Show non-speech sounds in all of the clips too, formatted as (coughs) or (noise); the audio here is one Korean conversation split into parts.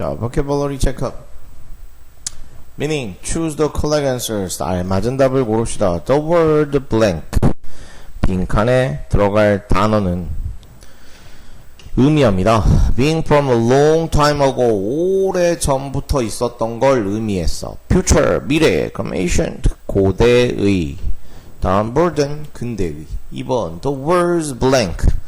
자, vocabulary checkup. Meaning, choose the correct answers. 알맞은 답을 고릅시다. The word blank. 빈칸에 들어갈 단어는 의미합니다. Being from a long time ago, 오래 전부터 있었던 걸 의미했어. Future, 미래, 그럼 ancient, 고대의. 다음 burden, 근대의. 2번, the words blank.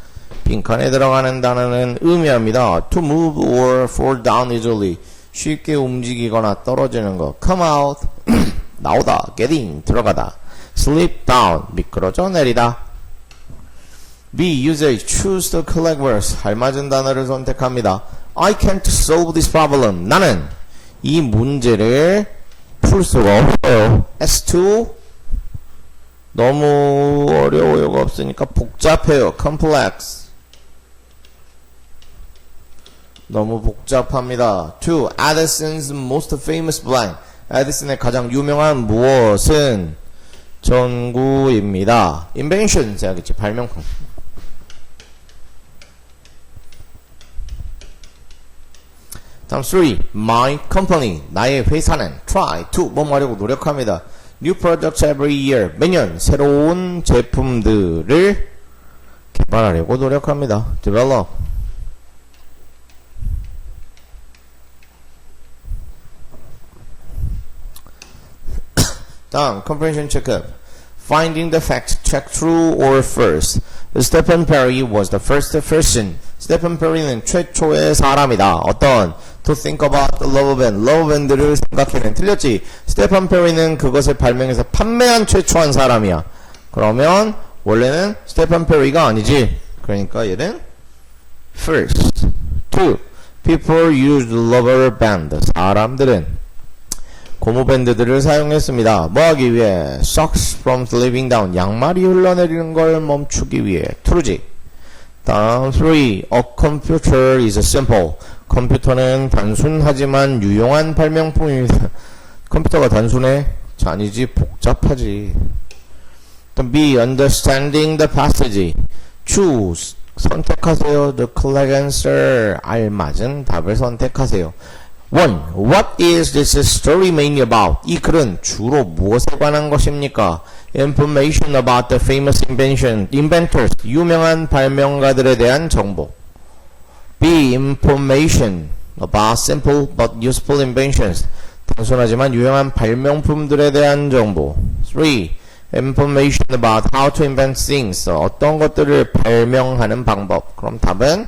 빈칸에 들어가는 단어는 의미합니다. To move or fall down easily. 쉽게 움직이거나 떨어지는 거. Come out. 나오다. Get in. 들어가다. Slip down. 미끄러져 내리다. B. Usage. Choose the correct words. 알맞은 단어를 선택합니다. I can't solve this problem. 나는 이 문제를 풀 수가 없어요. S2. 너무 어려워요가 없으니까 복잡해요. complex. 너무 복잡합니다. 2. Addison's most famous blank. 에디슨의 가장 유명한 무엇은 전구입니다. invention, 해야겠지. 발명품. 다음 3. My company. 나의 회사는 try to 뭐뭐 하려고 노력합니다. New products every year. 매년 새로운 제품들을 개발하려고 노력합니다. develop. 다음 comprehension checkup. Finding the fact, check true or false. Stephen Perry was the first person. 스테픈 페리는 최초의 사람이다. 어떤 to think about the rubber band, rubber band를 생각해낸 틀렸지. 스테판 페리는 그것을 발명해서 판매한 최초한 사람이야. 그러면 원래는 스테판 페리가 아니지. 그러니까 얘는 first. two. People used rubber band. 사람들은 고무밴드들을 사용했습니다. 뭐 하기 위해? Socks from slipping down. 양말이 흘러내리는 걸 멈추기 위해. true지. 다음 3. A computer is simple. 컴퓨터는 단순하지만 유용한 발명품입니다. 컴퓨터가 단순해? 자, 아니지 복잡하지. B. Understanding the passage. Choose. 선택하세요. The correct answer. 알맞은 답을 선택하세요. 1. What is this story mainly about? 이 글은 주로 무엇에 관한 것입니까? Information about the famous invention, inventors, 유명한 발명가들에 대한 정보. B. Information about simple but useful inventions. 단순하지만 유용한 발명품들에 대한 정보. 3. Information about how to invent things. 어떤 것들을 발명하는 방법. 그럼 답은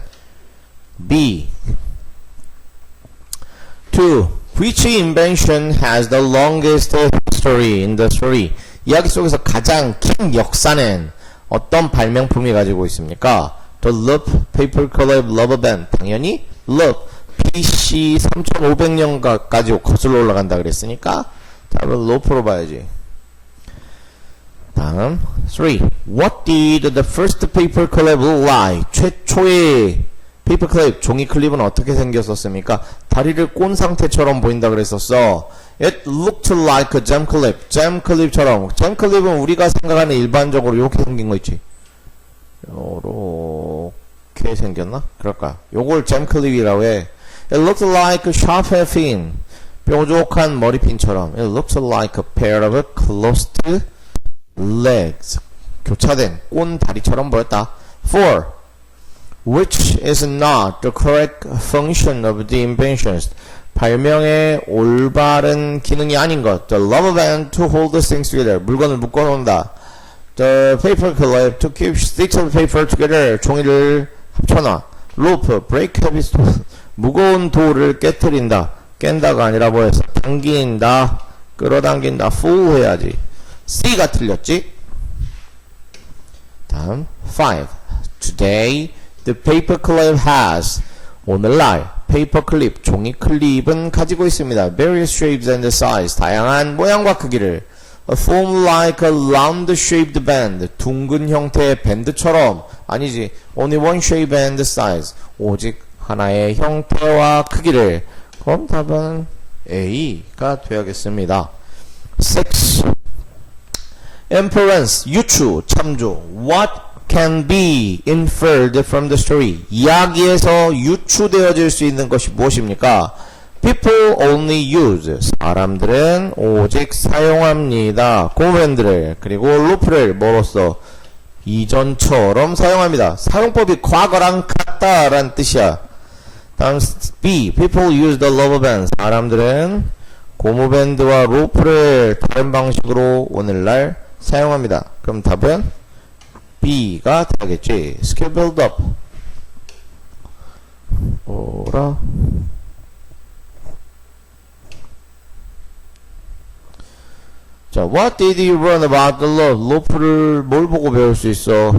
B. 2. Which invention has the longest history in the story? 이야기 속에서 가장 긴 역사는 어떤 발명품이 가지고 있습니까? The Loop Paperclip Rubber Band. 당연히 Loop BC 3500년까지 거슬러 올라간다 그랬으니까 답은 Loop로 봐야지. 다음 3. What did the first paperclip look like? 최초의 페이퍼클립, 종이 클립은 어떻게 생겼었습니까? 다리를 꼰 상태처럼 보인다 그랬었어. It looked like a jam clip. jam clip처럼. jam clip은 우리가 생각하는 일반적으로 이렇게 생긴 거 있지. 요렇게 생겼나? 그럴까? 요걸 jam clip이라고 해. It looked like a sharp hair pin. 뾰족한 머리핀처럼. It looked like a pair of closed legs. 교차된 꼰 다리처럼 보였다. 4. Which is not the correct function of the inventions. 발명의 올바른 기능이 아닌 것. The rubber band to hold the things together. 물건을 묶어놓는다. The paper clip to keep sticks of paper together. 종이를 합쳐놔. Rope, break heavy stone. 무거운 돌을 깨뜨린다. 깬다가 아니라 뭐였어? 당긴다. 끌어당긴다. fool 해야지. C가 틀렸지? 다음 5. Today The paperclip has 오늘날 페이퍼클립 종이 클립은 가지고 있습니다. Various shapes and size 다양한 모양과 크기를 A form like a round shaped band 둥근 형태의 밴드처럼 아니지 only one shape and size 오직 하나의 형태와 크기를 그럼 답은 A가 되어야겠습니다. 6. Inference 유추 참조 What can be inferred from the story. 이야기에서 유추되어질 수 있는 것이 무엇입니까? People only use. 사람들은 오직 사용합니다. 고무밴드를 그리고 루프를 뭐로써 이전처럼 사용합니다. 사용법이 과거랑 같다라는 뜻이야. 다음 B. People use the rubber band. 사람들은 고무밴드와 로프를 다른 방식으로 오늘날 사용합니다. 그럼 답은 B가 되겠지. Build up. 뭐라? 자, what did you learn about the law? 로프를 뭘 보고 배울 수 있어?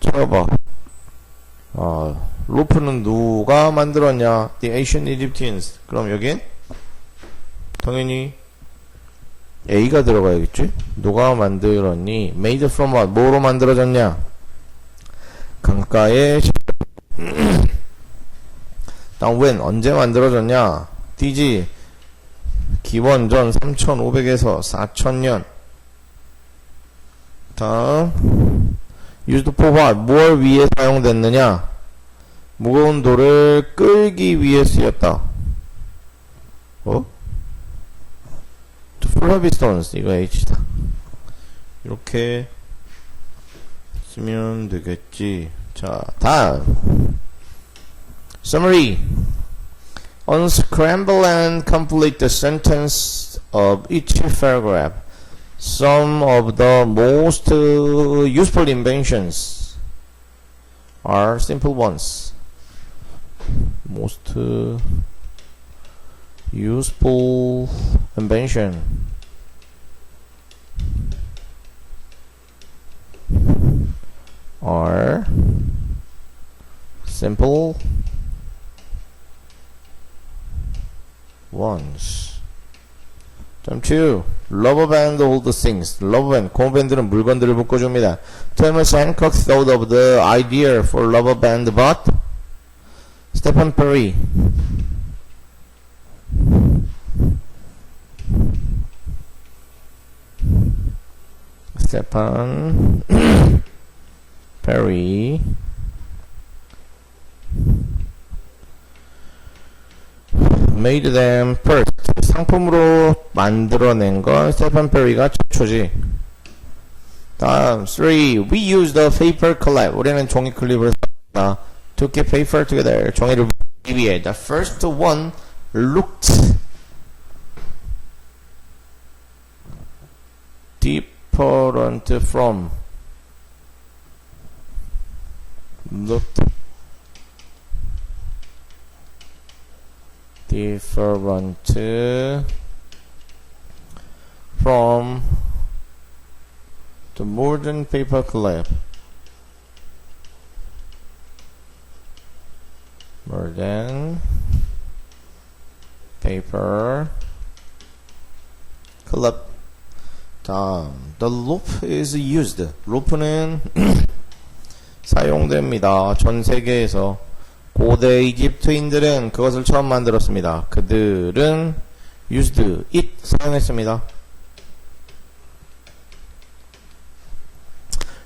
찾아봐. 아, 로프는 누가 만들었냐? The ancient Egyptians. 그럼 여긴? 당연히 A가 들어가야겠지? 누가 만들었니? Made from what? 뭐로 만들어졌냐? 강가의 (clears throat) 다음 when? 언제 만들어졌냐? D지 기원전 3500에서 4000년 다음 used for what? 뭘 위해 사용됐느냐? 무거운 돌을 끌기 위해 쓰였다. 어? 플러비 스톤스 이거 H다. 이렇게 쓰면 되겠지. 자, 다음. Summary. Unscramble and complete the sentence of each paragraph. Some of the most uh, useful inventions are simple ones. Most uh, useful invention are simple ones. Term 2. Rubber band hold things. rubber band, 고무밴드는 물건들을 묶어줍니다. Thomas Hancock thought of the idea for rubber band but Stephen Perry Stephen (coughs) Perry made them first 상품으로 만들어낸 건 스테판 페리가 최초지 다음 3 we use the paper clip 우리는 종이 클립을 씁니다 to keep paper together 종이를 묶기 위해 the first one looked different from looked different from the modern paper clip. Modern paper clip. 다음, the loop is used. 로프는 (clears throat) 사용됩니다. 전 세계에서 고대 이집트인들은 그것을 처음 만들었습니다. 그들은 used it 사용했습니다.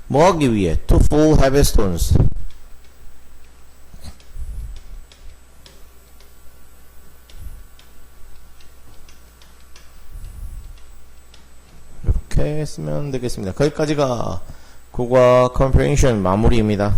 뭐 하기 위해? to full heavy stones. 쓰면 되겠습니다. 거기까지가 국어 comprehension 마무리입니다.